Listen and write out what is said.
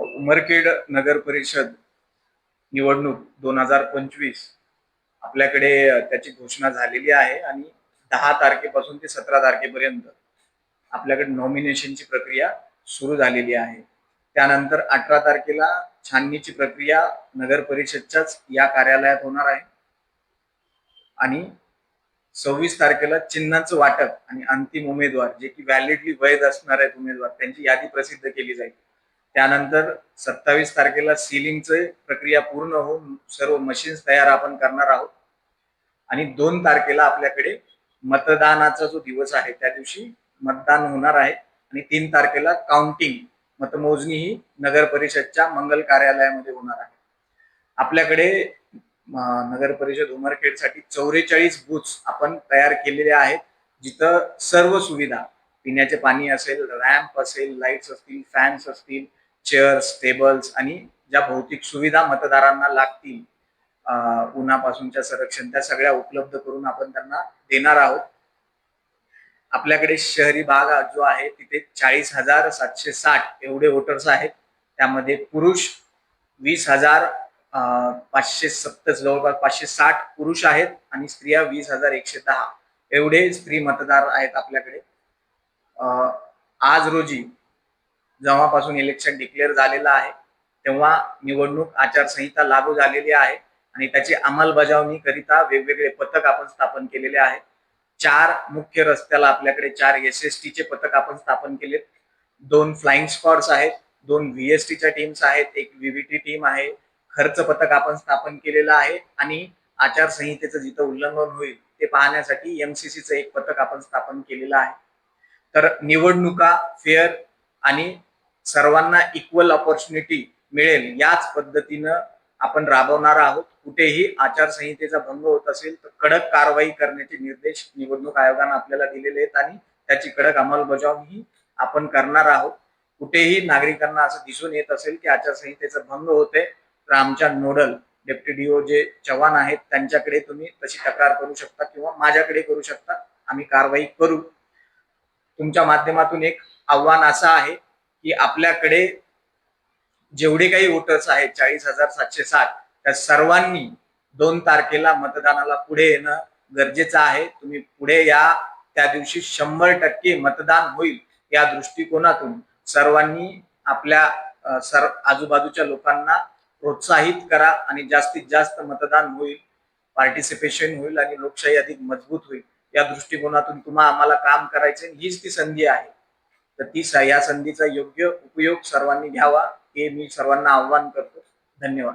उमरखेड नगर परिषद निवडणूक दोन हजार पंचवीस आपल्याकडे त्याची घोषणा झालेली आहे आणि दहा तारखेपासून ते सतरा तारखेपर्यंत आपल्याकडे नॉमिनेशनची प्रक्रिया सुरू झालेली आहे. त्यानंतर अठरा तारखेला छाननीची प्रक्रिया नगर परिषदच्याच या कार्यालयात होणार आहे. आणि सव्वीस तारखेला चिन्हाचं वाटप आणि अंतिम उमेदवार जे की व्हॅलिडली वैध असणार आहेत उमेदवार त्यांची यादी प्रसिद्ध केली जाईल. त्यानंतर सत्तावीस तारखेला सिलिंगचे प्रक्रिया पूर्ण होऊन सर्व मशीन्स तयार आपण करणार आहोत. आणि दोन तारखेला आपल्याकडे मतदानाचा जो दिवस आहे त्या दिवशी मतदान होणार आहे. आणि तीन तारखेला काउंटिंग मतमोजणी ही नगर परिषदच्या मंगल कार्यालयामध्ये होणार आहे. आपल्याकडे नगर परिषद उमरखेडसाठी चौवेचाळीस बूथ्स आपण तयार केलेले आहेत. जिथं सर्व सुविधा पिण्याचे पाणी असेल रॅम्प असेल लाईट्स असतील फॅन्स असतील चेअर्स टेबल्स आणि ज्या भौतिक सुविधा मतदारांना लागतील उन्हापासूनच्या संरक्षण त्या सगळ्या उपलब्ध करून आपण त्यांना देणार आहोत. आपल्याकडे शहरी भाग जो आहे तिथे चाळीस हजार सातशे साठ एवढे वोटर्स आहेत. त्यामध्ये पुरुष वीस हजार अं, पाचशे सत्तर जवळपास पाचशे साठ पुरुष आहेत आणि स्त्रिया वीस हजार एकशे दहा एवढे स्त्री मतदार आहेत आपल्याकडे. अं, आज रोजी जेव्हापासून इलेक्शन डिक्लेअर झालेलं आहे तेव्हा निवडणूक आचारसंहिता लागू झालेली आहे आणि त्याची अंमलबजावणी करिता वेगवेगळे पथक आपण स्थापन केलेले आहेत. चार मुख्य रस्त्याला आपल्याकडे चार एस एस टीचे पथक आपण स्थापन केलेत. दोन फ्लाइंग स्क्वॉड्स आहेत दोन व्हीएसटीच्या टीम्स आहेत एक व्हीव्हीटी टीम आहे. खर्च पथक आपण स्थापन केलेलं आहे आणि आचारसंहितेचं जिथं उल्लंघन होईल ते पाहण्यासाठी एमसीसीचं एक पथक आपण स्थापन केलेलं आहे. तर निवडणुका फेअर आणि सर्वांना इक्वल ऑपॉर्च्युनिटी मिळेल याच पद्धतीनं आपण राबवणार आहोत. कुठेही आचारसंहितेचा भंग होत असेल तर कडक कारवाई करण्याचे निर्देश निवडणूक आयोगानं आपल्याला दिलेले आहेत आणि त्याची कडक अंमलबजावणीही आपण करणार आहोत. कुठेही नागरिकांना असं दिसून येत असेल की आचारसंहितेचा भंग होते तर आमच्या नोडल डेप्टी डीओ जे चव्हाण आहेत त्यांच्याकडे तुम्ही तशी तक्रार करू शकता किंवा माझ्याकडे करू शकता. आम्ही कारवाई करू. तुमच्या माध्यमातून एक आव्हान असं आहे की आपल्याकडे जेवढे काही वोटर्स आहेत चाळीस हजार सातशे साठ त्या सर्वांनी दोन तारखेला मतदानाला पुढे येणं गरजेचं आहे. तुम्ही पुढे या. त्या दिवशी शंभर टक्के मतदान होईल या दृष्टिकोनातून. सर्वांनी आपल्या सर आजूबाजूच्या लोकांना प्रोत्साहित करा आणि जास्तीत जास्त मतदान होईल. पार्टिसिपेशन होईल आणि लोकशाही अधिक मजबूत होईल. या दृष्टिकोनातून तुम्हा आम्हाला काम करायचे हीच ती संधी आहे. तर ती या संधीचा योग्य उपयोग सर्वांनी घ्यावा हे मी सर्वांना आव्हान करतो. धन्यवाद.